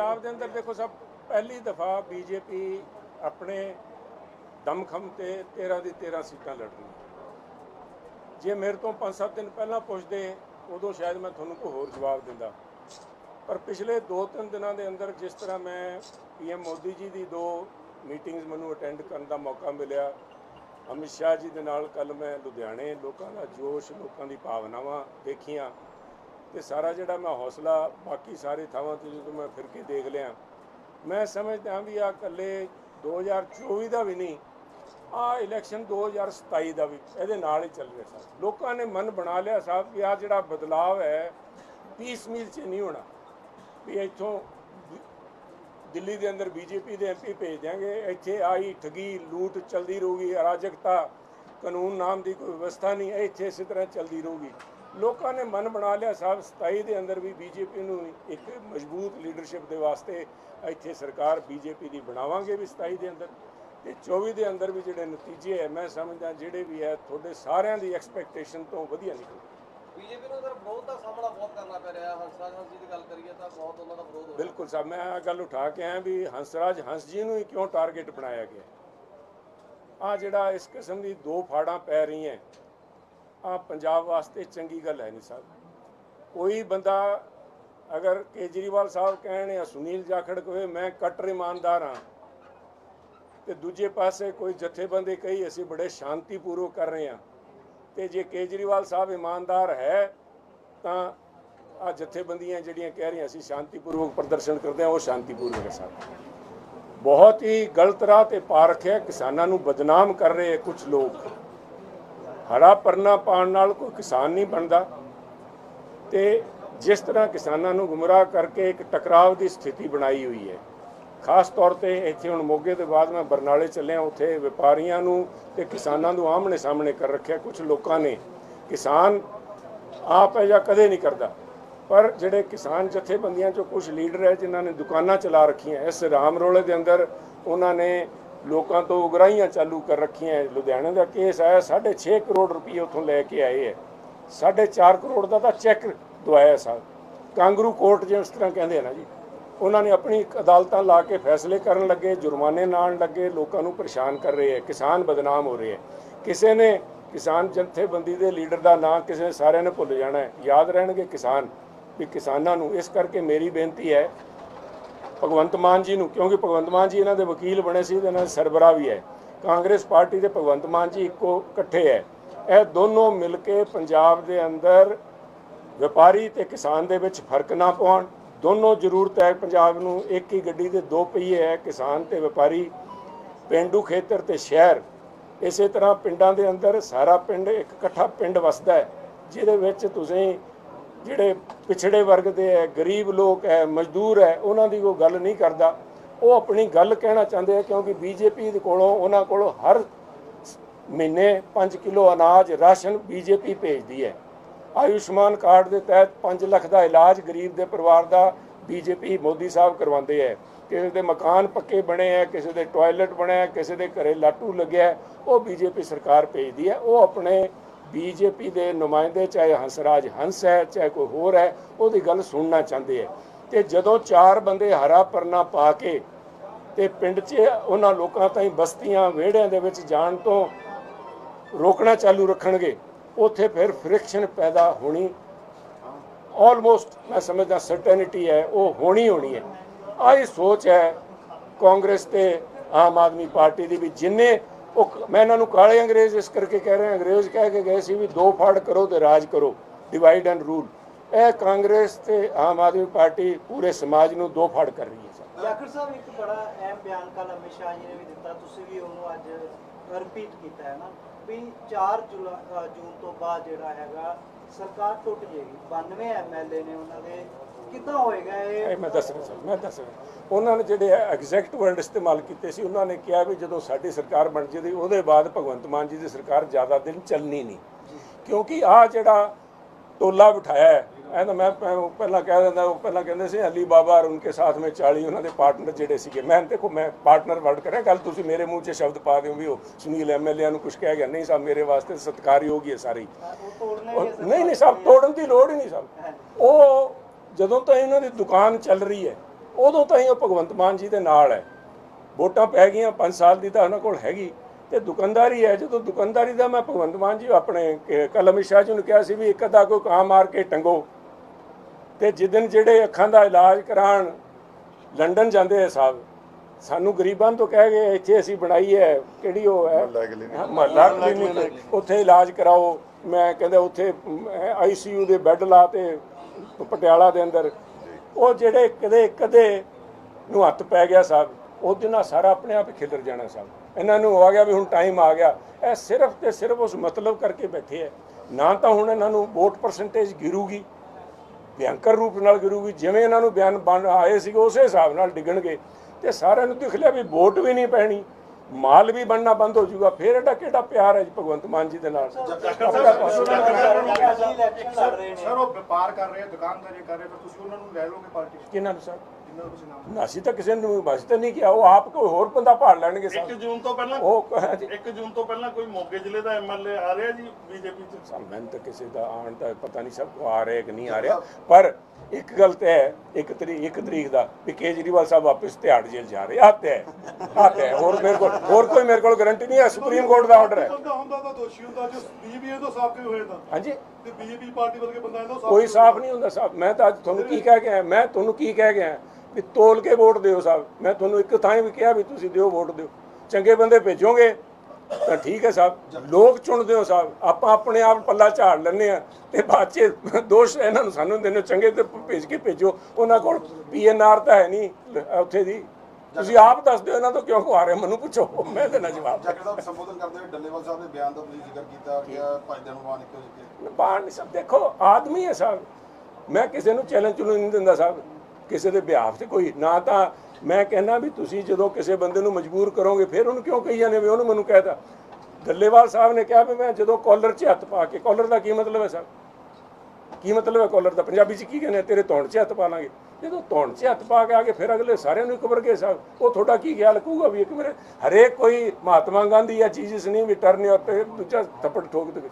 ਪੰਜਾਬ ਦੇ ਅੰਦਰ ਦੇਖੋ ਸਭ ਪਹਿਲੀ ਦਫਾ ਬੀਜੇਪੀ ਆਪਣੇ ਦਮਖਮ ਤੇ 13 ਦੀ 13 ਸੀਟਾਂ ਲੜ ਰਹੀ ਜੇ ਮੇਰੇ ਤੋਂ 5-7 ਦਿਨ ਪਹਿਲਾਂ ਪੁੱਛਦੇ, ਉਦੋਂ ਸ਼ਾਇਦ ਮੈਂ ਤੁਹਾਨੂੰ ਕੋਈ ਹੋਰ ਜਵਾਬ ਦਿੰਦਾ। ਪਰ ਪਿਛਲੇ 2-3 ਦਿਨਾਂ ਦੇ ਅੰਦਰ ਜਿਸ ਤਰ੍ਹਾਂ ਮੈਂ ਪੀਐਮ ਮੋਦੀ ਜੀ ਦੀ ਦੋ ਮੀਟਿੰਗਸ ਮੈਨੂੰ ਅਟੈਂਡ ਕਰਨ ਦਾ ਮੌਕਾ ਮਿਲਿਆ, ਅਮਿਤ ਸ਼ਾਹ ਜੀ ਦੇ ਨਾਲ ਕੱਲ ਮੈਂ ਲੁਧਿਆਣੇ, ਲੋਕਾਂ ਦਾ ਜੋਸ਼, ਲੋਕਾਂ ਦੀ ਭਾਵਨਾਵਾਂ ਦੇਖੀਆਂ। ਤੇ ਸਾਰਾ ਜਿਹੜਾ ਮੈਂ ਹੌਸਲਾ ਬਾਕੀ ਸਾਰੇ ਥਾਵਾਂ ਤੇ ਜਦੋਂ ਮੈਂ ਫਿਰ ਕੇ ਦੇਖ ਲਿਆ, ਮੈਂ ਸਮਝਦਾ ਵੀ ਆ ਇਕੱਲੇ 2024 ਦਾ ਵੀ ਨਹੀਂ ਆ ਇਲੈਕਸ਼ਨ 2027 ਦਾ ਵੀ, ਇਹਦੇ ਨਾਲ ਹੀ ਚੱਲ ਰਿਹਾ ਸਾਹਿਬ ਲੋਕਾਂ ਨੇ ਮਨ ਬਣਾ ਲਿਆ ਸਾਹਿਬ ਕਿ ਆ ਜਿਹੜਾ ਬਦਲਾਵ ਹੈ ਪੀਸ ਮੀਲ ਚ ਨਹੀਂ ਹੋਣਾ। ਵੀ ਇੱਥੋਂ ਦਿੱਲੀ ਦੇ ਅੰਦਰ ਬੀਜੇਪੀ ਦੇ ਐਮਪੀ ਭੇਜ ਦਿਆਂਗੇ, ਇੱਥੇ ਆਈ ਠਗੀ, ਲੂਟ ਚਲਦੀ ਰਹੂਗੀ, ਅਰਾਜਕਤਾ, ਕਾਨੂੰਨ ਨਾਮ ਦੀ ਕੋਈ ਵਿਵਸਥਾ ਨਹੀਂ, ਇੱਥੇ ਇਸੇ ਤਰ੍ਹਾਂ ਚਲਦੀ ਰਹੂਗੀ। ਲੋਕਾਂ ਨੇ ਮਨ ਬਣਾ ਲਿਆ ਸਾਹਿਬ 27 ਦੇ ਅੰਦਰ ਵੀ ਬੀਜੇਪੀ ਨੂੰ ਇੱਕ ਮਜ਼ਬੂਤ ਲੀਡਰਸ਼ਿਪ ਦੇ ਵਾਸਤੇ ਇੱਥੇ ਸਰਕਾਰ ਬੀਜੇਪੀ ਦੀ ਬਣਾਵਾਂਗੇ ਵੀ 27 ਦੇ ਅੰਦਰ ਤੇ 24 ਦੇ ਅੰਦਰ ਵੀ ਜਿਹੜੇ ਨਤੀਜੇ ਹੈ ਮੈਂ ਸਮਝਦਾ ਜਿਹੜੇ ਵੀ ਹੈ ਤੁਹਾਡੇ ਸਾਰਿਆਂ ਦੀ ਐਕਸਪੈਕਟੇਸ਼ਨ ਤੋਂ ਵਧੀਆ ਨਿਕਲ। ਬੀਜੇਪੀ ਨੂੰ ਸਰ ਵਿਰੋਧ ਦਾ ਸਾਹਮਣਾ ਬਹੁਤ ਕਰਨਾ ਪੈ ਰਿਹਾ ਹੰਸਰਾਜ ਹੰਸ ਜੀ ਦੀ ਗੱਲ ਕਰੀਏ ਤਾਂ ਬਹੁਤ ਉਹਨਾਂ ਦਾ ਵਿਰੋਧ ਹੋ ਰਿਹਾ। ਬਿਲਕੁਲ ਸਾਹਿਬ ਮੈਂ ਇਹ ਗੱਲ ਉਠਾ ਕੇ ਆਇਆ ਵੀ ਹੰਸਰਾਜ ਹੰਸ ਜੀ ਨੂੰ ਹੀ ਕਿਉਂ ਟਾਰਗੇਟ ਬਣਾਇਆ ਗਿਆ? ਆ ਜਿਹੜਾ ਇਸ ਕਿਸਮ ਦੀ ਦੋ ਫਾੜਾਂ ਪੈ ਰਹੀਆਂ ਆ ਪੰਜਾਬ ਵਾਸਤੇ ਚੰਗੀ ਗੱਲ ਹੈ ਨਹੀਂ ਸਾਹਿਬ ਕੋਈ ਬੰਦਾ ਅਗਰ ਕੇਜਰੀਵਾਲ ਸਾਹਿਬ ਕਹਿਣ ਜਾਂ ਸੁਨੀਲ ਜਾਖੜ ਕਹੇ, ਮੈਂ ਕਟਰ ਇਮਾਨਦਾਰ ਹਾਂ। ਤੇ ਦੂਜੇ ਪਾਸੇ ਕੋਈ ਜਥੇਬੰਦੀ ਕਹੀ, ਅਸੀਂ ਬੜੇ ਸ਼ਾਂਤੀਪੂਰਵਕ ਕਰ ਰਹੇ ਹਾਂ। ਤੇ ਜੇ ਕੇਜਰੀਵਾਲ ਸਾਹਿਬ ਇਮਾਨਦਾਰ ਹੈ, ਤਾਂ ਆ ਜਥੇਬੰਦੀਆਂ ਜਿਹੜੀਆਂ ਕਹਿ ਰਹੀਆਂ, ਅਸੀਂ ਸ਼ਾਂਤੀਪੂਰਵਕ ਪ੍ਰਦਰਸ਼ਨ ਕਰਦੇ ਹਾਂ, ਉਹ ਸ਼ਾਂਤੀਪੂਰਵਕ ਹੈ ਸਾਹਿਬ ਬਹੁਤ ਹੀ ਗਲਤ ਰਾਹ ਤੇ ਪਾ ਰੱਖਿਆ, ਕਿਸਾਨਾਂ ਨੂੰ ਬਦਨਾਮ ਕਰ ਰਹੇ ਕੁਝ ਲੋਕ। ਹਰਾ ਪਰਨਾ ਪਾਣ ਨਾਲ ਕੋਈ ਕਿਸਾਨ ਨਹੀਂ ਬਣਦਾ। ਤੇ ਜਿਸ ਤਰ੍ਹਾਂ ਕਿਸਾਨਾਂ ਨੂੰ ਗੁੰਮਰਾਹ ਕਰਕੇ ਇੱਕ ਟਕਰਾਵ ਦੀ ਸਥਿਤੀ ਬਣਾਈ ਹੋਈ ਹੈ, ਖਾਸ ਤੌਰ ਤੇ ਇੱਥੇ ਹੁਣ ਮੋਗੇ ਦੇ ਬਾਅਦ ਮੈਂ ਬਰਨਾਲੇ ਚੱਲਿਆ, ਉੱਥੇ ਵਪਾਰੀਆਂ ਨੂੰ ਤੇ ਕਿਸਾਨਾਂ ਨੂੰ ਆਹਮਣੇ ਸਾਹਮਣੇ ਕਰ ਰੱਖਿਆ ਕੁਝ ਲੋਕਾਂ ਨੇ। ਕਿਸਾਨ ਆਪ ਹੈ ਜਾਂ ਕਦੇ ਨਹੀਂ ਕਰਦਾ। ਪਰ ਜਿਹੜੇ ਕਿਸਾਨ ਜਥੇਬੰਦੀਆਂ ਚੋਂ ਕੁਝ ਲੀਡਰ ਹੈ, ਜਿਨ੍ਹਾਂ ਨੇ ਦੁਕਾਨਾਂ ਚਲਾ ਰੱਖੀਆਂ ਇਸ ਰਾਮ ਰੋਲੇ ਦੇ ਅੰਦਰ ਉਹਨਾਂ ਨੇ ਲੋਕਾਂ ਤੋਂ ਉਗਰਾਹੀਆਂ ਚਾਲੂ ਕਰ ਰੱਖੀਆਂ ਲੁਧਿਆਣੇ ਦਾ ਕੇਸ ਆਇਆ 6.5 ਕਰੋੜ ਰੁਪਏ ਉੱਥੋਂ ਲੈ ਕੇ ਆਏ ਹੈ। 4.5 ਕਰੋੜ ਦਾ ਤਾਂ ਚੈੱਕ ਦਵਾਇਆ ਸਾਹਿਬ ਕਾਂਗਰੂ ਕੋਰਟ ਜਿਵੇਂ ਤਰ੍ਹਾਂ ਕਹਿੰਦੇ ਨਾ ਜੀ। ਉਹਨਾਂ ਨੇ ਆਪਣੀ ਅਦਾਲਤਾਂ ਲਾ ਕੇ ਫੈਸਲੇ ਕਰਨ ਲੱਗੇ, ਜੁਰਮਾਨੇ ਨਾਣ ਲੱਗੇ, ਲੋਕਾਂ ਨੂੰ ਪਰੇਸ਼ਾਨ ਕਰ ਰਹੇ ਹੈ। ਕਿਸਾਨ ਬਦਨਾਮ ਹੋ ਰਹੇ ਹੈ। ਕਿਸੇ ਨੇ ਕਿਸਾਨ ਜਥੇਬੰਦੀ ਦੇ ਲੀਡਰ ਦਾ ਨਾਂ ਕਿਸੇ ਸਾਰਿਆਂ ਨੇ ਭੁੱਲ ਜਾਣਾ ਹੈ। ਯਾਦ ਰਹਿਣਗੇ ਕਿਸਾਨ, ਵੀ ਕਿਸਾਨਾਂ ਨੂੰ ਇਸ ਕਰਕੇ ਮੇਰੀ ਬੇਨਤੀ ਹੈ ਭਗਵੰਤ ਮਾਨ ਜੀ ਨੂੰ, ਕਿਉਂਕਿ ਭਗਵੰਤ ਮਾਨ ਜੀ ਇਹਨਾਂ ਦੇ ਵਕੀਲ ਬਣੇ ਸੀ, ਤੇ ਇਹਨਾਂ ਦੇ ਸਰਬਰਾਹ ਵੀ ਹੈ। ਕਾਂਗਰਸ ਪਾਰਟੀ ਦੇ ਭਗਵੰਤ ਮਾਨ ਜੀ ਇੱਕੋ ਇਕੱਠੇ ਹੈ। ਇਹ ਦੋਨੋਂ ਮਿਲ ਕੇ ਪੰਜਾਬ ਦੇ ਅੰਦਰ ਵਪਾਰੀ ਤੇ ਕਿਸਾਨ ਦੇ ਵਿੱਚ ਫ਼ਰਕ ਨਾ ਪਾਉਣ। ਦੋਨੋਂ ਜ਼ਰੂਰਤ ਹੈ ਪੰਜਾਬ ਨੂੰ, ਇੱਕ ਹੀ ਗੱਡੀ ਦੇ ਦੋ ਪਹੀਏ ਹੈ, ਕਿਸਾਨ ਤੇ ਵਪਾਰੀ। ਪਿੰਡੂ ਖੇਤਰ ਤੇ ਸ਼ਹਿਰ, ਇਸੇ ਤਰ੍ਹਾਂ ਪਿੰਡਾਂ ਦੇ ਅੰਦਰ ਸਾਰਾ ਪਿੰਡ ਇੱਕ ਇਕੱਠਾ ਪਿੰਡ ਵਸਦਾ ਹੈ, ਜਿਹਦੇ ਵਿੱਚ ਤੁਸੀਂ ਜਿਹੜੇ ਪਿਛੜੇ ਵਰਗ ਦੇ ਹੈ ਗਰੀਬ ਲੋਕ ਹੈ ਮਜ਼ਦੂਰ ਹੈ ਉਹਨਾਂ ਦੀ ਉਹ ਗੱਲ ਨਹੀਂ ਕਰਦਾ। ਉਹ ਆਪਣੀ ਗੱਲ ਕਹਿਣਾ ਚਾਹੁੰਦੇ ਆ ਕਿਉਂਕਿ ਬੀਜੇਪੀ ਦੇ ਕੋਲੋਂ ਉਹਨਾਂ ਕੋਲੋਂ ਹਰ ਮਹੀਨੇ 5 ਕਿਲੋ ਅਨਾਜ ਰਾਸ਼ਨ ਬੀਜੇਪੀ ਭੇਜਦੀ ਹੈ। ਆਯੁਸ਼ਮਾਨ ਕਾਰਡ ਦੇ ਤਹਿਤ 5 ਲੱਖ ਦਾ ਇਲਾਜ ਗਰੀਬ ਦੇ ਪਰਿਵਾਰ ਦਾ ਬੀਜੇਪੀ ਮੋਦੀ ਸਾਹਿਬ ਕਰਵਾਉਂਦੇ ਹੈ। ਕਿਸੇ ਦੇ ਮਕਾਨ ਪੱਕੇ ਬਣੇ ਹੈ ਕਿਸੇ ਦੇ ਟਾਇਲਟ ਬਣਿਆ ਕਿਸੇ ਦੇ ਘਰੇ ਲਾਟੂ ਲੱਗਿਆ ਹੈ, ਉਹ ਬੀਜੇਪੀ ਸਰਕਾਰ ਭੇਜਦੀ ਹੈ। ਉਹ ਆਪਣੇ ਬੀਜੇਪੀ ਦੇ ਨੁਮਾਇੰਦੇ, ਚਾਹੇ ਹੰਸਰਾਜ ਹੰਸ ਹੈ, ਚਾਹੇ ਕੋਈ ਹੋਰ ਹੈ, ਉਹਦੀ ਗੱਲ ਸੁਣਨਾ ਚਾਹੁੰਦੇ ਹੈ। ਤੇ ਜਦੋਂ ਚਾਰ ਬੰਦੇ ਹਰਾ ਪਰਨਾ ਪਾ ਕੇ ਤੇ ਪਿੰਡ 'ਚ ਉਹਨਾਂ ਲੋਕਾਂ ਤਾਈਂ ਬਸਤੀਆਂ ਵਿਹੜਿਆਂ ਦੇ ਵਿੱਚ ਜਾਣ ਤੋਂ ਰੋਕਣਾ ਚਾਲੂ ਰੱਖਣਗੇ, ਉੱਥੇ ਫਿਰ ਫ੍ਰਿਕਸ਼ਨ ਪੈਦਾ ਹੋਣੀ ਆਲਮੋਸਟ ਮੈਂ ਸਮਝਦਾ ਸਰਟੈਨਿਟੀ ਹੈ, ਉਹ ਹੋਣੀ ਹੋਣੀ ਹੈ। ਆਹ ਇਹ ਸੋਚ ਹੈ ਕਾਂਗਰਸ ਤੇ ਆਮ ਆਦਮੀ ਪਾਰਟੀ ਦੀ ਵੀ ਜਿੰਨੇ ਉਹ ਮੈਂ ਇਹਨਾਂ ਨੂੰ ਕਾਲੇ ਅੰਗਰੇਜ਼ ਇਸ ਕਰਕੇ ਕਹਿ ਰਿਹਾ, ਅੰਗਰੇਜ਼ ਕਹਿ ਕੇ ਗਏ ਸੀ ਵੀ ਦੋ ਫਾੜ ਕਰੋ ਤੇ ਰਾਜ ਕਰੋ ਡਿਵਾਈਡ ਐਂਡ ਰੂਲ ਇਹ ਕਾਂਗਰਸ ਤੇ ਆਮ ਆਦਮੀ ਪਾਰਟੀ ਪੂਰੇ ਸਮਾਜ ਨੂੰ ਦੋ ਫਾੜ ਕਰ ਰਹੀ ਹੈ ਜਾਖੜ ਸਾਹਿਬ, ਇੱਕ ਬੜਾ ਅਹਿਮ ਬਿਆਨ ਕੱਲ ਅਮਿਤ ਸ਼ਾਹ ਜੀ ਨੇ ਵੀ ਦਿੱਤਾ, ਤੁਸੀਂ ਵੀ ਉਹਨੂੰ ਅੱਜ ਰਿਪੀਟ ਕੀਤਾ ਹੈ ਨਾ। ਵੀ 4 ਜੂਨ ਤੋਂ ਬਾਅਦ ਜਿਹੜਾ ਹੈਗਾ, ਸਰਕਾਰ ਟੁੱਟ ਜਾਏਗੀ। 92 ਐਮਐਲਏ ਨੇ ਉਹਨਾਂ ਦੇ ਕਿੱਦਾਂ ਹੋਏਗਾ ਇਹ? ਇਹ ਮੈਂ ਦੱਸ ਮੈਂ ਦੱਸ ਉਹਨਾਂ ਨੇ ਜਿਹੜੇ ਐਗਜ਼ੈਕਟ ਵਰਡ ਇਸਤੇਮਾਲ ਕੀਤੇ ਸੀ ਉਹਨਾਂ ਨੇ ਕਿਹਾ ਵੀ ਜਦੋਂ ਸਾਡੀ ਸਰਕਾਰ ਬਣ ਜੇਦੀ ਉਹਦੇ ਬਾਅਦ ਭਗਵੰਤ ਮਾਨ ਜੀ ਦੀ ਸਰਕਾਰ ਜ਼ਿਆਦਾ ਦਿਨ ਚੱਲਣੀ ਨਹੀਂ। ਕਿਉਂਕਿ ਆ ਜਿਹੜਾ ਟੋਲਾ ਬਿਠਾਇਆ ਹੈ ਇਹ ਤਾਂ ਮੈਂ ਪਹਿਲਾਂ ਕਹਿ ਦਿੰਦਾ ਉਹ ਪਹਿਲਾਂ ਕਹਿੰਦੇ ਸੀ ਅਲੀ ਬਾਬਾ ਔਰ ਉਨਕੇ ਸਾਥ में 40 ਉਹਨਾਂ ਦੇ ਪਾਰਟਨਰ ਜਿਹੜੇ ਸੀਗੇ। ਮੈਂ ਦੇਖੋ ਮੈਂ ਪਾਰਟਨਰ ਵਰਡ ਕਰਿਆ ਗੱਲ ਤੁਸੀਂ ਮੇਰੇ ਮੂੰਹ 'ਚ ਸ਼ਬਦ ਪਾ ਦਿਓ ਵੀ ਉਹ ਸੁਨੀਲ ਐਮਐਲਏ ਨੂੰ ਕੁਝ ਕਹਿ ਗਿਆ ਨਹੀਂ ਸਾਹਿਬ ਮੇਰੇ ਵਾਸਤੇ ਸਤਿਕਾਰਯੋਗ ਹੀ ਹੈ ਸਾਰੀ। ਉਹ ਤੋੜਨੇ ਉਹ- ਨਹੀਂ ਨਹੀਂ ਸਾਹਿਬ ਤੋੜਨ ਦੀ ਲੋੜ ਹੀ ਨਹੀਂ ਸਾਹਿਬ ਉਹ ਜਦੋਂ ਤਾਂ ਇਹਨਾਂ ਦੀ ਦੁਕਾਨ ਚੱਲ ਰਹੀ ਹੈ ਉਦੋਂ ਤਾਂ ਹੀ ਉਹ ਭਗਵੰਤ ਮਾਨ ਜੀ ਦੇ ਨਾਲ ਹੈ। ਵੋਟਾਂ ਪੈ ਗਈਆਂ 5 ਸਾਲ ਦੀ ਤਾਂ ਉਹਨਾਂ ਕੋਲ ਹੈਗੀ। ਤੇ ਦੁਕਾਨਦਾਰੀ ਹੈ ਜਦੋਂ ਦੁਕਾਨਦਾਰੀ ਦਾ ਮੈਂ ਭਗਵੰਤ ਮਾਨ ਜੀ ਆਪਣੇ ਕੱਲ ਅਮਿਤ ਸ਼ਾਹ ਜੀ ਨੂੰ ਕਿਹਾ ਸੀ ਵੀ ਇੱਕ ਅੱਧਾ ਕੋਈ ਕਾਂ ਮਾਰ ਕੇ ਟੰਗੋ। ਤੇ ਜਿੱਦਨ ਜਿਹੜੇ ਅੱਖਾਂ ਦਾ ਇਲਾਜ ਕਰਾਉਣ ਲੰਡਨ ਜਾਂਦੇ ਆ ਸਾਹਿਬ ਸਾਨੂੰ ਗਰੀਬਾਂ ਤੋਂ ਕਹਿ ਗਏ ਇੱਥੇ ਅਸੀਂ ਬਣਾਈ ਹੈ ਕਿਹੜੀ ਉਹ ਹੈ? ਹਾਂ, ਮਹੱਲਾ ਕਲੀਨਿਕ। ਉੱਥੇ ਇਲਾਜ ਕਰਾਓ। ਮੈਂ ਕਹਿੰਦਾ ਉੱਥੇ ਆਈਸੀਯੂ ਦੇ ਬੈੱਡ ਲਾ ਤੇ ਪਟਿਆਲਾ ਦੇ ਅੰਦਰ, ਉਹ ਜਿਹੜੇ ਕਦੇ ਕਦੇ ਨੂੰ ਹੱਥ ਪੈ ਗਿਆ ਸਾਹਿਬ ਉਹਦੇ ਨਾਲ ਸਾਰਾ ਆਪਣੇ ਆਪ ਖਿਲਰ ਜਾਣਾ ਸਾਹਿਬ। ਇਹਨਾਂ ਨੂੰ ਆ ਗਿਆ ਵੀ ਹੁਣ ਟਾਈਮ ਆ ਗਿਆ। ਇਹ ਸਿਰਫ ਤੇ ਸਿਰਫ ਉਸ ਮਤਲਬ ਕਰਕੇ ਬੈਠੇ ਹੈ ਨਾ ਤਾਂ ਹੁਣ ਇਹਨਾਂ ਨੂੰ ਵੋਟ ਪਰਸੈਂਟੇਜ ਗਿਰੂਗੀ ਭਿਅੰਕਰ ਰੂਪ ਨਾਲ ਗਿਰੂਗੀ, ਜਿਵੇਂ ਇਹਨਾਂ ਨੂੰ ਬਿਆਨ ਬਣ ਆਏ ਸੀਗੇ, ਉਸੇ ਹਿਸਾਬ ਨਾਲ ਡਿੱਗਣਗੇ। ਤੇ ਸਾਰਿਆਂ ਨੂੰ ਦਿਖ ਲਿਆ ਵੀ ਵੋਟ ਵੀ ਨਹੀਂ ਪੈਣੀ। ਮਾਲ ਵੀ ਬਣਨਾ ਬੰਦ ਹੋ ਜਾਊਗਾ ਫਿਰ ਇਹਦਾ ਕਿਹੜਾ ਪਿਆਰ ਹੈ ਜੀ ਭਗਵੰਤ ਮਾਨ ਜੀ ਦੇ ਨਾਲ? ਸਰ ਉਹ ਵਪਾਰ ਕਰ ਰਹੇ ਆ ਦੁਕਾਨਦਾਰੀ ਕਰ ਰਹੇ ਤਾਂ ਤੁਸੀਂ ਉਹਨਾਂ ਨੂੰ ਲੈ ਪਾਰਟੀ 'ਚ? ਕਿਹਨਾਂ ਨੂੰ ਸਰ? ਨਾ, ਅਸੀਂ ਤਾਂ ਕਿਸੇ ਨੂੰ ਬਸ ਤਾਂ ਨਹੀਂ ਕਿਹਾ ਉਹ ਆਪ ਕੋਈ ਹੋਰ ਬੰਦਾ ਭਾੜ ਲੈਣਗੇ 1 ਸਰ ਜੂਨ ਤੋਂ ਪਹਿਲਾਂ ਉਹ ਹਾਂਜੀ। 1 ਜੂਨ ਤੋਂ ਪਹਿਲਾਂ ਕੋਈ ਮੋਗੇ ਜ਼ਿਲ੍ਹੇ ਦਾ ਐਮਐਲਏ ਆ ਰਿਹਾ ਜੀ ਬੀਜੇਪੀ ਚ? ਸਰ ਮੈਨੂੰ ਤਾਂ ਕਿਸੇ ਦਾ ਆਉਣ ਦਾ ਪਤਾ ਨਹੀਂ ਸਭ ਕੋ ਆ ਰਿਹਾ ਕਿ ਨਹੀਂ ਆ ਰਿਹਾ। ਪਰ ਇੱਕ ਗੱਲ ਤੇ ਹੈ ਇੱਕ ਤਰੀਕ ਇੱਕ ਤਰੀਕ ਦਾ ਵੀ ਕੇਜਰੀਵਾਲ ਸਾਹਿਬ ਵਾਪਸ ਤਿਹਾੜ ਜੇਲ੍ਹ ਜਾ ਰਹੇ ਆ। ਤੇ ਹੈ ਤੇ ਹੈ। ਹੋਰ ਮੇਰੇ ਕੋਲ ਹੋਰ ਕੋਈ ਮੇਰੇ ਕੋਲ ਗਾਰੰਟੀ ਨਹੀਂ ਹੈ। ਸੁਪਰੀਮ ਕੋਰਟ ਦਾ ਆਰਡਰ ਹੈ। ਬੰਦਾ ਹੁੰਦਾ ਤਾਂ ਦੋਸ਼ੀ ਹੁੰਦਾ ਜੋ ਬੀਜੇਪੀ ਤੋਂ ਸਾਫ਼ ਕਿਉਂ ਹੋਏ ਤਾਂ। ਹਾਂਜੀ। ਤੇ ਬੀਜੇਪੀ ਪਾਰਟੀ ਵਰਗੇ ਬੰਦਾ ਇਹਦਾ ਕੋਈ ਸਾਫ਼ ਨਹੀਂ ਹੁੰਦਾ ਸਾਹਿਬ ਮੈਂ ਤਾਂ ਅੱਜ ਤੁਹਾਨੂੰ ਕੀ ਕਹਿ ਆਇਆ ਮੈਂ ਤੁਹਾਨੂੰ ਕੀ ਕਹਿ ਆਇਆ ਵੀ ਤੋਲ ਕੇ ਵੋਟ ਦਿਓ ਸਾਹਿਬ ਮੈਂ ਤੁਹਾਨੂੰ ਇੱਕ ਥਾਂ ਵੀ ਕਿਹਾ ਵੀ ਤੁਸੀਂ ਦਿਓ ਵੋਟ ਦਿਓ। ਚੰਗੇ ਬੰਦੇ ਭੇਜੋਗੇ ਤਾਂ ਠੀਕ ਹੈ ਸਾਹਿਬ ਲੋਕ ਚੁਣਦੇ ਹੋ ਸਾਹਿਬ ਆਪਾਂ ਆਪਣੇ ਆਪ ਪੱਲਾ ਝਾੜ ਲੈਂਦੇ ਆ ਤੇ ਬਾਅਦ ਚ ਦੋਸ਼ ਇਹਨਾਂ ਨੂੰ ਸਾਨੂੰ ਦਿੰਦੇ ਚੰਗੇ ਤੇ ਭੇਜ ਕੇ ਭੇਜੋ ਉਹਨਾਂ ਕੋਲ ਪੀਐਨਆਰ ਤਾਂ ਹੈ ਨਹੀਂ ਉੱਥੇ ਦੀ। ਤੁਸੀਂ ਆਪ ਦੱਸ ਦਿਓ ਇਹਨਾਂ ਤੋਂ ਕਿਉਂ ਖਵਾ ਰਹੇ? ਮੈਨੂੰ ਪੁੱਛੋ ਮੈਂ ਦੇਣਾ ਜਵਾਬ ਜਾਕਰ ਸਾਹਿਬ ਸੰਬੋਧਨ ਕਰਦੇ ਹੋਏ ਡੱਲੇਵਾਲ ਸਾਹਿਬ ਦੇ ਬਿਆਨ ਦਾ ਤੁਸੀਂ ਜ਼ਿਕਰ ਕੀਤਾ ਕਿ ਭਾਈ ਧਨਵਾਨ ਇੱਕੋ ਜਿਹੇ ਬਾਹਰ ਨਹੀਂ ਸਭ ਦੇਖੋ ਆਦਮੀ ਹੈ ਸਾਹਿਬ। ਮੈਂ ਕਿਸੇ ਨੂੰ ਚੈਲੰਜ ਚੁਲੰਜ ਨਹੀਂ ਦਿੰਦਾ ਸਾਹਿਬ ਕਿਸੇ ਦੇ ਬਿਹਾਫ ਤੇ ਕੋਈ ਨਾ ਤਾਂ ਮੈਂ ਕਹਿੰਦਾ ਵੀ ਤੁਸੀਂ ਜਦੋਂ ਕਿਸੇ ਬੰਦੇ ਨੂੰ ਮਜਬੂਰ ਕਰੋਗੇ, ਫਿਰ ਉਹਨੂੰ ਕਿਉਂ ਕਹੀ ਜਾਂਦੇ ਵੀ ਉਹਨੂੰ ਮੈਨੂੰ ਕਹਿਤਾ ਗੱਲੇਵਾਲ ਸਾਹਿਬ ਨੇ ਕਿਹਾ ਵੀ ਮੈਂ ਜਦੋਂ ਕਾਲਰ 'ਚ ਹੱਥ ਪਾ ਕੇ ਕਾਲਰ ਦਾ ਕੀ ਮਤਲਬ ਹੈ ਸਾਹਿਬ ਕੀ ਮਤਲਬ ਹੈ ਕਾਲਰ ਦਾ? ਪੰਜਾਬੀ 'ਚ ਕੀ ਕਹਿੰਦੇ ਤੇਰੇ ਧੌਣ 'ਚ ਹੱਥ ਪਾ ਲਾਂਗੇ। ਜਦੋਂ ਧੌਣ 'ਚ ਹੱਥ ਪਾ ਕੇ ਆ ਕੇ ਫਿਰ ਅਗਲੇ ਸਾਰਿਆਂ ਨੂੰ ਕਬਰ ਗਏ ਸਾਹਿਬ ਉਹ ਤੁਹਾਡਾ ਕੀ ਖਿਆਲ ਕਹੂਗਾ ਵੀ ਇੱਕ ਮੇਰੇ ਹਰੇਕ ਕੋਈ ਮਹਾਤਮਾ ਗਾਂਧੀ ਆ, ਚੀਜ਼ ਨਹੀਂ ਵੀ ਟਰਨ ਔਰ ਤੇ ਦੂਜਾ ਥੱਪੜ ਠੋਕ ਦੇਵੇ।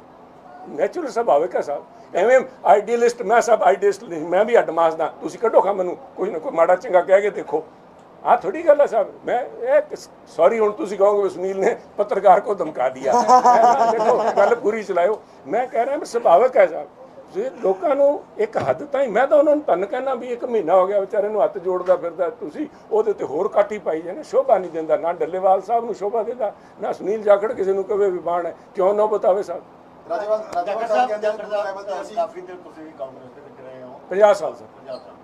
ਨੈਚੁਰਲ ਸੁਭਾਵਿਕ ਹੈ ਸਾਹਿਬ ਐਵੇਂ ਆਈਡੀਅਲਿਸਟ ਮੈਂ ਸਭ ਆਈਡੀਅਲਿਸਟ ਨਹੀਂ, ਮੈਂ ਵੀ ਅਡਮਾਸ ਦਾ। ਤੁਸੀਂ ਕੱਢੋ ਖਾ ਮੈਨੂੰ ਕੋਈ ਨਾ ਕੋਈ ਮਾੜਾ ਚੰਗਾ ਕਹਿ ਕੇ ਦੇਖੋ। ਆ ਥੋੜੀ ਗੱਲ ਹੈ ਸਾਹਿਬ ਮੈਂ ਇਹ ਸੌਰੀ ਹੁਣ ਤੁਸੀਂ ਕਹੋਗੇ ਵੀ ਸੁਨੀਲ ਨੇ ਪੱਤਰਕਾਰ ਕੋ ਧਮਕਾ ਦਿਆ ਦੇਖੋ ਗੱਲ ਪੂਰੀ ਚਲਾਇਓ ਮੈਂ ਕਹਿ ਰਿਹਾ ਵੀ ਸੁਭਾਵਿਕ ਹੈ ਸਾਹਿਬ। ਤੁਸੀਂ ਲੋਕਾਂ ਨੂੰ ਇੱਕ ਹੱਦ ਤਾਈਂ ਮੈਂ ਤਾਂ ਉਹਨਾਂ ਨੂੰ ਤਨ ਕਹਿਣਾ ਵੀ ਇੱਕ ਮਹੀਨਾ ਹੋ ਗਿਆ ਵਿਚਾਰੇ ਨੂੰ ਹੱਥ ਜੋੜਦਾ ਫਿਰਦਾ ਤੁਸੀਂ ਉਹਦੇ ਤੇ ਹੋਰ ਕਾਟੀ ਪਾਈ ਜਾਂਦੇ ਸ਼ੋਭਾ ਨਹੀਂ ਦਿੰਦਾ ਨਾ ਡੱਲੇਵਾਲ ਸਾਹਿਬ ਨੂੰ ਸ਼ੋਭਾ ਦਿੰਦਾ ਨਾ ਸੁਨੀਲ ਜਾਖੜ ਕਿਸੇ ਨੂੰ ਕਵੇ ਵੀ ਬਾਣ ਹੈ। ਕਿਉਂ ਨਾ ਬਤਾਵੇ ਸਾਹਿਬ? ਰਾਜੇਵਾਲ ਰਾਜੇਵਾਲ ਸਾਹਿਬ ਕਹਿੰਦੇ ਕਾਫੀ ਦੇਰ ਤੁਸੀਂ ਵੀ ਕਾਂਗਰਸ ਦੇ ਵਿੱਚ ਰਹੇ ਹੋ। 50 ਸਾਲ ਸਰ। ਪੰਜਾਬ ਸਾਹਿਬ ਕਹਿੰਦੇ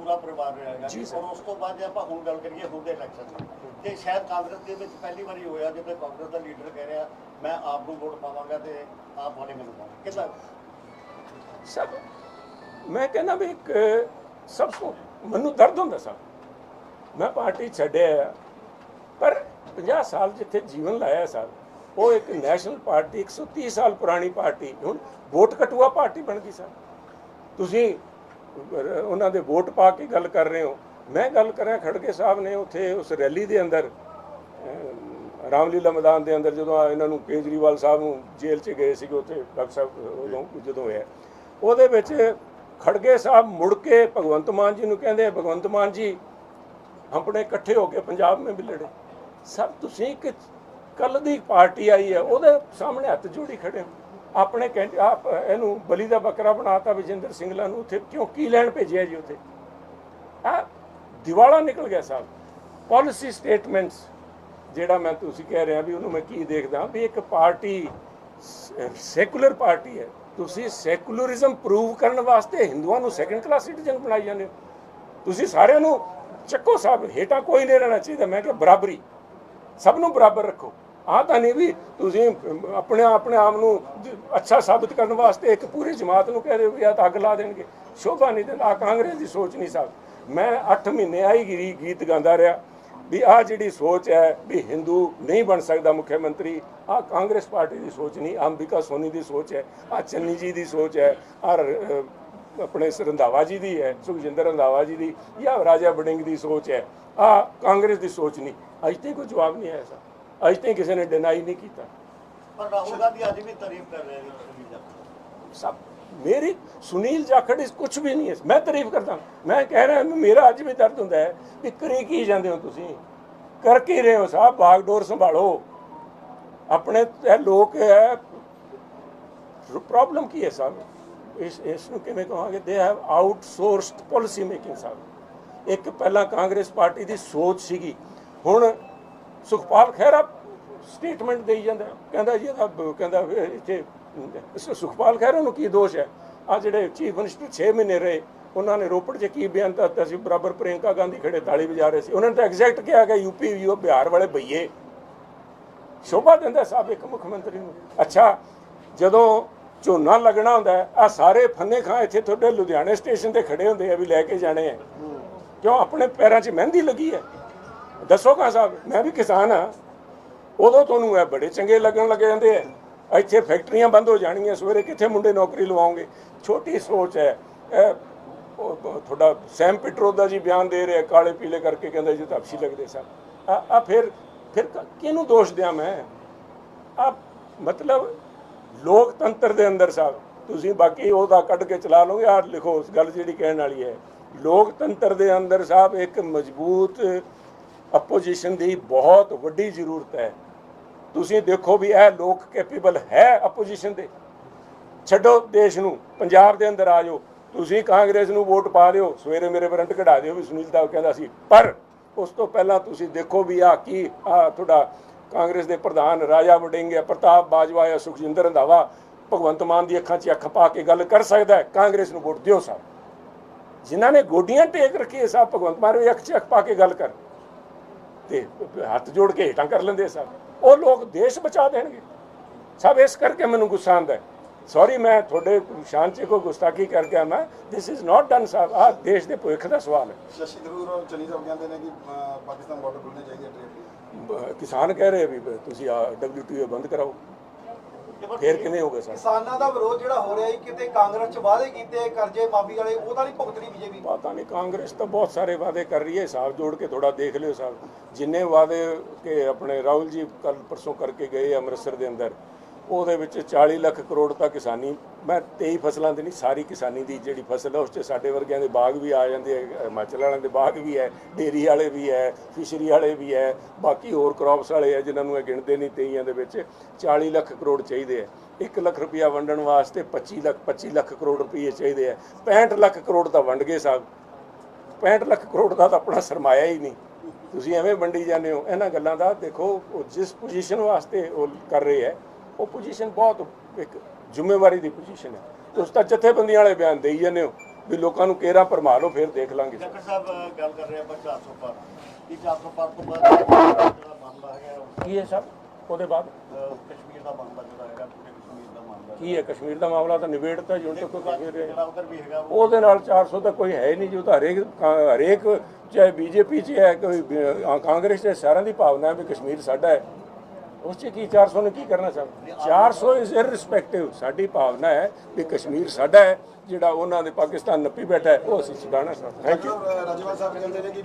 ਪੂਰਾ ਪਰਿਵਾਰ ਰਿਹਾ ਜੀ ਸਰ। ਔਰ ਉਸ ਤੋਂ ਬਾਅਦ ਜੇ ਆਪਾਂ ਹੁਣ ਗੱਲ ਕਰੀਏ ਹੁਣ ਦੇ ਇਲੈਕਸ਼ਨ ਦੀ ਤੇ ਸ਼ਾਇਦ ਕਾਂਗਰਸ ਦੇ ਵਿੱਚ ਪਹਿਲੀ ਵਾਰੀ ਹੋਇਆ ਜਦੋਂ ਕਾਂਗਰਸ ਦਾ ਲੀਡਰ ਕਹਿ ਰਿਹਾ ਮੈਂ ਆਪ ਨੂੰ ਵੋਟ ਪਾਵਾਂਗਾ ਤੇ ਆਪ ਵਾਲੇ ਮੈਨੂੰ ਪਾਵਾਂਗੇ ਕਿੱਦਾਂ? ਸਭ ਮੈਂ ਕਹਿੰਦਾ ਵੀ ਇੱਕ ਸਭ ਤੋਂ ਮੈਨੂੰ ਦਰਦ ਹੁੰਦਾ ਸਭ ਮੈਂ ਪਾਰਟੀ ਛੱਡਿਆ ਆ, ਪਰ 50 ਸਾਲ ਜਿੱਥੇ ਜੀਵਨ ਲਾਇਆ ਸਰ ਉਹ ਇੱਕ ਨੈਸ਼ਨਲ ਪਾਰਟੀ 130 ਸਾਲ ਪੁਰਾਣੀ ਪਾਰਟੀ ਹੁਣ ਵੋਟ ਕਟੂਆ ਪਾਰਟੀ ਬਣ ਗਈ ਸਰ। ਤੁਸੀਂ ਉਹਨਾਂ ਦੇ ਵੋਟ ਪਾ ਕੇ ਗੱਲ ਕਰ ਰਹੇ ਹੋ। ਮੈਂ ਗੱਲ ਕਰ, ਖੜਗੇ ਸਾਹਿਬ ਨੇ ਉੱਥੇ ਉਸ ਰੈਲੀ ਦੇ ਅੰਦਰ ਰਾਮਲੀਲਾ ਮੈਦਾਨ ਦੇ ਅੰਦਰ ਜਦੋਂ ਇਹਨਾਂ ਨੂੰ ਕੇਜਰੀਵਾਲ ਸਾਹਿਬ ਨੂੰ ਜੇਲ੍ਹ 'ਚ ਗਏ ਸੀਗੇ ਉੱਥੇ, ਡਾਕਟਰ ਸਾਹਿਬ ਉਦੋਂ ਜਦੋਂ ਹੋਇਆ। ਉਹਦੇ ਵਿੱਚ ਖੜਗੇ ਸਾਹਿਬ ਮੁੜ ਕੇ ਭਗਵੰਤ ਮਾਨ ਜੀ ਨੂੰ ਕਹਿੰਦੇ, ਭਗਵੰਤ ਮਾਨ ਜੀ ਆਪਣੇ ਇਕੱਠੇ ਹੋ ਕੇ ਪੰਜਾਬ ਮੇਂ ਵੀ ਲੜੇ ਸਭ ਤੁਸੀਂ ਇੱਕ ਕੱਲ ਦੀ ਪਾਰਟੀ ਆਈ ਹੈ, ਉਹਦੇ ਸਾਹਮਣੇ ਹੱਥ ਜੋੜੀ ਖੜੇ ਹੋ। ਆਪਣੇ ਕੈਂਡ- ਇਹਨੂੰ ਬਲੀ ਦਾ ਬੱਕਰਾ ਬਣਾਤਾ ਵਿਜੇਂਦਰ ਸਿੰਘਲਾ ਨੂੰ, ਉੱਥੇ ਕਿਉਂ ਕੀ ਲੈਣ ਭੇਜਿਆ ਜੀ ਉੱਥੇ? ਆ ਦਿਵਾਲਾ ਨਿਕਲ ਗਿਆ ਸਾਹਿਬ ਪਾਲਿਸੀ ਸਟੇਟਮੈਂਟਸ ਜਿਹੜਾ ਮੈਂ ਤੁਸੀਂ ਕਹਿ ਰਿਹਾ ਵੀ ਉਹਨੂੰ ਮੈਂ ਕੀ ਦੇਖਦਾ ਵੀ ਇੱਕ ਪਾਰਟੀ ਸੈਕੂਲਰ ਪਾਰਟੀ ਹੈ। ਤੁਸੀਂ ਸੈਕੂਲਰਿਜ਼ਮ ਪ੍ਰੂਵ ਕਰਨ ਵਾਸਤੇ ਹਿੰਦੂਆਂ ਨੂੰ ਸੈਕੰਡ ਕਲਾਸ ਸਿਟੀਜ਼ਨ ਬਣਾਈ ਜਾਂਦੇ ਹੋ। ਤੁਸੀਂ ਸਾਰਿਆਂ ਨੂੰ ਚੱਕੋ ਸਾਹਿਬ ਹੇਠਾਂ ਕੋਈ ਨਹੀਂ ਰਹਿਣਾ ਚਾਹੀਦਾ। ਮੈਂ ਕਿਹਾ ਬਰਾਬਰੀ। ਸਭ ਨੂੰ ਬਰਾਬਰ ਰੱਖੋ। ਆਹ ਤਾਂ ਨਹੀਂ ਵੀ ਤੁਸੀਂ ਆਪਣੇ ਆਪਣੇ ਆਪ ਨੂੰ ਅੱਛਾ ਸਾਬਤ ਕਰਨ ਵਾਸਤੇ ਇੱਕ ਪੂਰੀ ਜਮਾਤ ਨੂੰ ਕਹਿ ਰਹੇ ਹੋ ਵੀ ਆ ਤਾਂ ਅੱਗ ਲਾ ਦੇਣਗੇ। ਸ਼ੋਭਾ ਨਹੀਂ ਦਿੰਦਾ। ਆਹ ਕਾਂਗਰਸ ਦੀ ਸੋਚ ਨਹੀਂ ਸਾਹਿਬ ਮੈਂ 8 ਮਹੀਨੇ ਆਈ ਗਿਰੀ ਗੀਤ ਗਾਉਂਦਾ ਰਿਹਾ ਵੀ ਆ ਜਿਹੜੀ ਸੋਚ ਹੈ ਵੀ ਹਿੰਦੂ ਨਹੀਂ ਬਣ ਸਕਦਾ ਮੁੱਖ ਮੰਤਰੀ ਆ ਕਾਂਗਰਸ ਪਾਰਟੀ ਦੀ ਸੋਚ ਨਹੀਂ, ਅੰਬਿਕਾ ਸੋਨੀ ਦੀ ਸੋਚ ਹੈ ਆ ਚੰਨੀ ਜੀ ਦੀ ਸੋਚ ਹੈ ਆ ਆਪਣੇ ਰੰਧਾਵਾ ਜੀ ਦੀ ਹੈ, ਸੁਖਜਿੰਦਰ ਰੰਧਾਵਾ ਜੀ ਦੀ, ਜਾਂ ਰਾਜਾ ਬੜਿੰਗ ਦੀ ਸੋਚ ਹੈ ਆ ਕਾਂਗਰਸ ਦੀ ਸੋਚ ਨਹੀਂ। ਅੱਜ ਤੱਕ ਕੋਈ ਜਵਾਬ ਨਹੀਂ ਆਇਆ ਸਰ। ਅੱਜ ਤੱਕ ਕਿਸੇ ਨੇ ਡਿਨਾਈ ਨਹੀਂ ਕੀਤਾ। ਪਰ ਰਾਹੁਲ ਗਾਂਧੀ ਅੱਜ ਵੀ ਤਾਰੀਫ ਕਰ ਰਹੇ ਨੇ ਸੁਨੀਲ ਜਾਖੜ। ਸਭ ਮੇਰੀ ਸੁਨੀਲ ਜਾਖੜ ਇਸ ਕੁਝ ਵੀ ਨਹੀਂ ਹੈ। ਮੈਂ ਤਾਰੀਫ ਕਰਦਾ ਮੈਂ ਕਹਿ ਰਿਹਾ ਮੇਰਾ ਅੱਜ ਵੀ ਦਰਦ ਹੁੰਦਾ ਹੈ ਵੀ ਕਰੀ ਕੀ ਜਾਂਦੇ ਹੋ ਤੁਸੀਂ? ਕਰ ਕੀ ਰਹੇ ਹੋ ਸਾਹਿਬ ਬਾਗਡੋਰ ਸੰਭਾਲੋ। ਆਪਣੇ ਇਹ ਲੋਕ ਹੈ ਪ੍ਰੋਬਲਮ ਕੀ ਹੈ ਸਾਹਿਬ ਇਸ ਇਸ ਨੂੰ ਕਿਵੇਂ ਕਹਾਂਗੇ they have outsourced policy making ਸਾਹਿਬ ਇੱਕ ਪਹਿਲਾਂ ਕਾਂਗਰਸ ਪਾਰਟੀ ਦੀ ਸੋਚ ਸੀਗੀ। ਹੁਣ ਸੁਖਪਾਲ ਖਹਿਰਾ ਸਟੇਟਮੈਂਟ ਦੇਈ ਜਾਂਦਾ। ਕਹਿੰਦਾ ਜੀ ਇਹਦਾ ਕਹਿੰਦਾ ਇੱਥੇ ਸੁਖਪਾਲ ਖਹਿਰਾ ਨੂੰ ਕੀ ਦੋਸ਼ ਹੈ? ਆ ਜਿਹੜੇ ਚੀਫ ਮਿਨਿਸਟਰ 6 ਮਹੀਨੇ ਰਹੇ, ਉਹਨਾਂ ਨੇ ਰੋਪੜ 'ਚ ਕੀ ਬਿਆਨ ਦਿੱਤਾ ਸੀ? ਬਰਾਬਰ ਪ੍ਰਿਯੰਕਾ ਗਾਂਧੀ ਖੜੇ ਤਾਲੀ ਵਜਾ ਰਹੇ ਸੀ। ਉਹਨਾਂ ਨੇ ਤਾਂ ਐਗਜ਼ੈਕਟ ਕਿਹਾ ਕਿ ਯੂਪੀ ਯੂ ਬਿਹਾਰ ਵਾਲੇ ਭਈਏ ਸ਼ੋਭਾ ਦਿੰਦਾ ਸਾਹਿਬ ਇੱਕ ਮੁੱਖ ਮੰਤਰੀ ਨੂੰ। ਅੱਛਾ, ਜਦੋਂ ਝੋਨਾ ਲੱਗਣਾ ਹੁੰਦਾ ਆ ਸਾਰੇ ਫੰਨੇ ਖਾਂ ਇੱਥੇ ਤੁਹਾਡੇ ਲੁਧਿਆਣੇ ਸਟੇਸ਼ਨ ਤੇ ਖੜੇ ਹੁੰਦੇ ਆ ਵੀ ਲੈ ਕੇ ਜਾਣੇ ਆ। ਕਿਉਂ? ਆਪਣੇ ਪੈਰਾਂ 'ਚ ਮਹਿੰਦੀ ਲੱਗੀ ਹੈ। ਦੱਸੋ ਕਾ ਸਾਹਿਬ, ਮੈਂ ਵੀ ਕਿਸਾਨ ਆ ਉਦੋਂ ਤੁਹਾਨੂੰ ਇਹ ਬੜੇ ਚੰਗੇ ਲੱਗਣ ਲੱਗ ਜਾਂਦੇ ਆ। ਇੱਥੇ ਫੈਕਟਰੀਆਂ ਬੰਦ ਹੋ ਜਾਣਗੀਆਂ, ਸਵੇਰੇ ਕਿੱਥੇ ਮੁੰਡੇ ਨੌਕਰੀ ਲਵਾਉਂਗੇ ਛੋਟੀ ਸੋਚ ਹੈ। ਇਹ ਤੁਹਾਡਾ ਸੈਮ ਪਿਟਰੋ ਦਾ ਜੀ ਬਿਆਨ ਦੇ ਰਿਹਾ, ਕਾਲੇ ਪੀਲੇ ਕਰਕੇ ਕਹਿੰਦਾ ਜੀ ਤਾਂ ਅੱਛੀ ਲੱਗਦੇ ਸਨ। ਆ ਆ ਫਿਰ ਫਿਰ ਕਿਹਨੂੰ ਦੋਸ਼ ਦਿਆਂ ਮੈਂ? ਆ ਮਤਲਬ ਲੋਕਤੰਤਰ ਦੇ ਅੰਦਰ ਸਾਹਿਬ, ਤੁਸੀਂ ਬਾਕੀ ਉਹਦਾ ਕੱਢ ਕੇ ਚਲਾ ਲਓਗੇ ਆ ਲਿਖੋ, ਉਸ ਗੱਲ ਜਿਹੜੀ ਕਹਿਣ ਵਾਲੀ ਹੈ। ਲੋਕਤੰਤਰ ਦੇ ਅੰਦਰ ਸਾਹਿਬ ਇੱਕ ਮਜ਼ਬੂਤ ਆਪੋਜੀਸ਼ਨ ਦੀ ਬਹੁਤ ਵੱਡੀ ਜ਼ਰੂਰਤ ਹੈ। ਤੁਸੀਂ ਦੇਖੋ ਵੀ ਇਹ ਲੋਕ ਕੈਪੇਬਲ ਹੈ ਆਪੋਜੀਸ਼ਨ ਦੇ। ਛੱਡੋ ਦੇਸ਼ ਨੂੰ, ਪੰਜਾਬ ਦੇ ਅੰਦਰ ਆ ਜਾਓ। ਤੁਸੀਂ ਕਾਂਗਰਸ ਨੂੰ ਵੋਟ ਪਾ ਦਿਓ, ਸਵੇਰੇ ਮੇਰੇ ਵਰੰਟ ਕਢਾ ਦਿਓ ਵੀ ਸੁਨੀਲ ਦਾ ਕਹਿੰਦਾ ਸੀ। ਪਰ ਉਸ ਤੋਂ ਪਹਿਲਾਂ ਤੁਸੀਂ ਦੇਖੋ ਵੀ ਆ ਕੀ ਆ ਤੁਹਾਡਾ ਕਾਂਗਰਸ ਦੇ ਪ੍ਰਧਾਨ ਰਾਜਾ ਵੜਿੰਗ ਹੈ, ਪ੍ਰਤਾਪ ਬਾਜਵਾ ਹੈ ਸੁਖਜਿੰਦਰ ਰੰਧਾਵਾ, ਭਗਵੰਤ ਮਾਨ ਦੀ ਅੱਖਾਂ 'ਚ ਅੱਖ ਪਾ ਕੇ ਗੱਲ ਕਰ ਸਕਦਾ ਹੈ, ਕਾਂਗਰਸ ਨੂੰ ਵੋਟ ਦਿਓ ਸਾਹਿਬ ਜਿਨ੍ਹਾਂ ਨੇ ਗੋਡੀਆਂ ਟੇਕ ਰੱਖੀ ਹੈ ਸਾਹਿਬ ਭਗਵੰਤ ਮਾਨ ਵੀ ਅੱਖ 'ਚ ਅੱਖ ਪਾ ਕੇ ਗੱਲ ਕਰ। ਤੇ ਹੱਥ ਜੋੜ ਕੇ ਹੇਠਾਂ ਕਰ ਲੈਂਦੇ ਸਭ। ਉਹ ਲੋਕ ਦੇਸ਼ ਬਚਾ ਦੇਣਗੇ। ਸਭ ਇਸ ਕਰਕੇ ਮੈਨੂੰ ਗੁੱਸਾ ਆਉਂਦਾ ਹੈ। ਸੌਰੀ ਮੈਂ ਤੁਹਾਡੇ ਸ਼ਾਨ ਚ ਕੋਈ ਗੁਸਤਾਖੀ ਕਰ ਗਿਆ ਮੈਂ this is not done sahib ਆ ਦੇਸ਼ ਦੇ ਭਵਿੱਖ ਦਾ ਸਵਾਲ ਹੈ। ਸ਼ਸ਼ੀ ਥਰੂਰ ਔਰ ਚਨੀ ਸਾਹਿਬ ਕਹਿੰਦੇ ਨੇ ਕਿ ਅਹ, ਪਾਕਿਸਤਾਨ ਬਾਰਡਰ ਖੁੱਲਣੇ ਚਾਹੀਦੇ ਟ੍ਰੇਡ ਬ- ਕਿਸਾਨ ਕਹਿ ਰਹੇ ਵੀ ਤੁਸੀਂ ਆ WTO ਬੰਦ ਕਰਾਓ। ਫੇਰ ਕਿਵੇਂ ਹੋਗਾ ਸਾਹਿਬ ਕਿਸਾਨਾਂ ਦਾ ਵਿਰੋਧ ਜਿਹੜਾ ਹੋ ਰਿਹਾ ਹੈ ਕਿਤੇ ਕਾਂਗਰਸ ਚ ਵਾਅਦੇ ਕੀਤੇ ਕਰਜ਼ੇ ਮਾਫੀ ਵਾਲੇ ਉਹਦਾ ਨਹੀਂ ਭੁਗਤਣੀ ਬੀਜੇਪੀ ਪਤਾ ਨਹੀਂ ਕਾਂਗਰਸ ਤਾਂ ਬਹੁਤ ਸਾਰੇ ਵਾਅਦੇ ਕਰ ਰਹੀ ਹੈ ਹਿਸਾਬ ਜੋੜ ਕੇ ਥੋੜਾ ਦੇਖ ਲਿਓ ਸਾਹਿਬ ਜਿੰਨੇ ਵਾਅਦੇ ਕਿ ਆਪਣੇ ਰਾਹੁਲ ਜੀ ਕੱਲ ਪਰਸੋਂ ਕਰਕੇ ਗਏ ਅੰਮ੍ਰਿਤਸਰ ਦੇ ਅੰਦਰ ਉਹਦੇ ਵਿੱਚ 40 ਲੱਖ ਕਰੋੜ ਤਾਂ ਕਿਸਾਨੀ, ਮੈਂ 23 ਫਸਲਾਂ ਦੀ ਨਹੀਂ, ਸਾਰੀ ਕਿਸਾਨੀ ਦੀ ਜਿਹੜੀ ਫਸਲ ਹੈ ਉਸ 'ਚ ਸਾਡੇ ਵਰਗਿਆਂ ਦੇ ਬਾਗ ਵੀ ਆ ਜਾਂਦੇ ਆ ਹਿਮਾਚਲ ਵਾਲਿਆਂ ਦੇ ਬਾਗ ਵੀ ਹੈ ਡੇਰੀ ਵਾਲੇ ਵੀ ਹੈ, ਫਿਸ਼ਰੀ ਵਾਲੇ ਵੀ ਹੈ, ਬਾਕੀ ਹੋਰ ਕ੍ਰੌਪਸ ਵਾਲੇ ਆ ਜਿਨ੍ਹਾਂ ਨੂੰ ਇਹ ਗਿਣਦੇ ਨਹੀਂ ਤੇਈਆਂ ਦੇ ਵਿੱਚ 40 ਲੱਖ ਕਰੋੜ ਚਾਹੀਦੇ ਆ। 1 ਲੱਖ ਰੁਪਇਆ ਵੰਡਣ ਵਾਸਤੇ 25 ਲੱਖ 25 ਲੱਖ ਕਰੋੜ ਰੁਪਏ ਚਾਹੀਦੇ ਆ। 65 ਲੱਖ ਕਰੋੜ ਤਾਂ ਵੰਡ ਗਏ ਸਾਹਿਬ 65 ਲੱਖ ਕਰੋੜ ਦਾ ਤਾਂ ਆਪਣਾ ਸਰਮਾਇਆ ਹੀ ਨਹੀਂ। ਤੁਸੀਂ ਐਵੇਂ ਵੰਡੀ ਜਾਂਦੇ ਹੋ, ਇਹਨਾਂ ਗੱਲਾਂ ਦਾ ਦੇਖੋ, ਉਹ ਜਿਸ ਪੋਜੀਸ਼ਨ ਵਾਸਤੇ ਉਹ ਕਰ ਰਹੇ ਹੈ ਉਹ ਪੋਜੀਸ਼ਨ ਬਹੁਤ ਇੱਕ ਜ਼ਿੰਮੇਵਾਰੀ ਦੀ ਪੋਜੀਸ਼ਨ ਹੈ। ਤੁਸੀਂ ਤਾਂ ਜਥੇਬੰਦੀਆਂ ਵਾਲੇ ਬਿਆਨ ਦੇਈ ਜਾਂਦੇ ਹੋ ਵੀ ਲੋਕਾਂ ਨੂੰ ਕੇਰਾ ਭਰਮਾ ਲਓ ਫਿਰ ਦੇਖ ਲਾਂਗੇ। ਡਾਕਟਰ ਸਾਹਿਬ ਗੱਲ ਕਰ ਰਹੇ ਆਪਾਂ 400 ਪਰ। ਕੀ 400 ਪਰ ਤੋਂ ਬਾਅਦ ਜਿਹੜਾ ਮਾਮਲਾ ਹੈਗਾ ਉਹ, ਕੀ ਹੈ ਸਰ? ਉਹਦੇ ਬਾਅਦ? ਕਸ਼ਮੀਰ ਦਾ ਮਾਮਲਾ ਜਿਹੜਾ ਹੈਗਾ ਕਸ਼ਮੀਰ ਦਾ ਮਾਮਲਾ। ਕੀ ਹੈ ਕਸ਼ਮੀਰ ਦਾ ਮਾਮਲਾ? ਤਾਂ ਨਿਬੇੜਤਾ ਜੀ ਹੁਣ ਤੱਕ ਕੋਈ ਕਸ਼ਮੀਰ ਰਿਹਾ ਜਿਹੜਾ ਉਧਰ ਵੀ ਹੈਗਾ ਉਹ ਉਹਦੇ ਨਾਲ 400 ਤਾਂ ਕੋਈ ਹੈ ਨਹੀਂ ਜੋ। ਤਾਂ ਹਰੇਕ ਹਰੇਕ ਚਾਹੇ ਬੀਜੇਪੀ 'ਚ ਹੈ ਕੋਈ ਕਾਂਗਰਸ 'ਚ ਸਾਰਿਆਂ ਦੀ ਭਾਵਨਾ ਹੈ ਵੀ ਕਸ਼ਮੀਰ ਸਾਡਾ ਹੈ। ਉਸ 'ਚ ਕੀ 400 ਨੇ ਕੀ ਕਰਨਾ ਸਰ 400 ਇਜ਼ ਇਰਰਿਸਪੈਕਟਿਵ ਸਾਡੀ ਭਾਵਨਾ ਹੈ ਵੀ ਕਸ਼ਮੀਰ ਸਾਡਾ ਹੈ ਜਿਹੜਾ ਉਹਨਾਂ ਦੇ ਪਾਕਿਸਤਾਨ ਨੱਪੀ ਬੈਠਾ ਹੈ ਉਹ ਅਸੀਂ ਛਡਾਣਾ sir thank you Rajewal sahib ਕਹਿੰਦੇ ਨੇ ਕਿ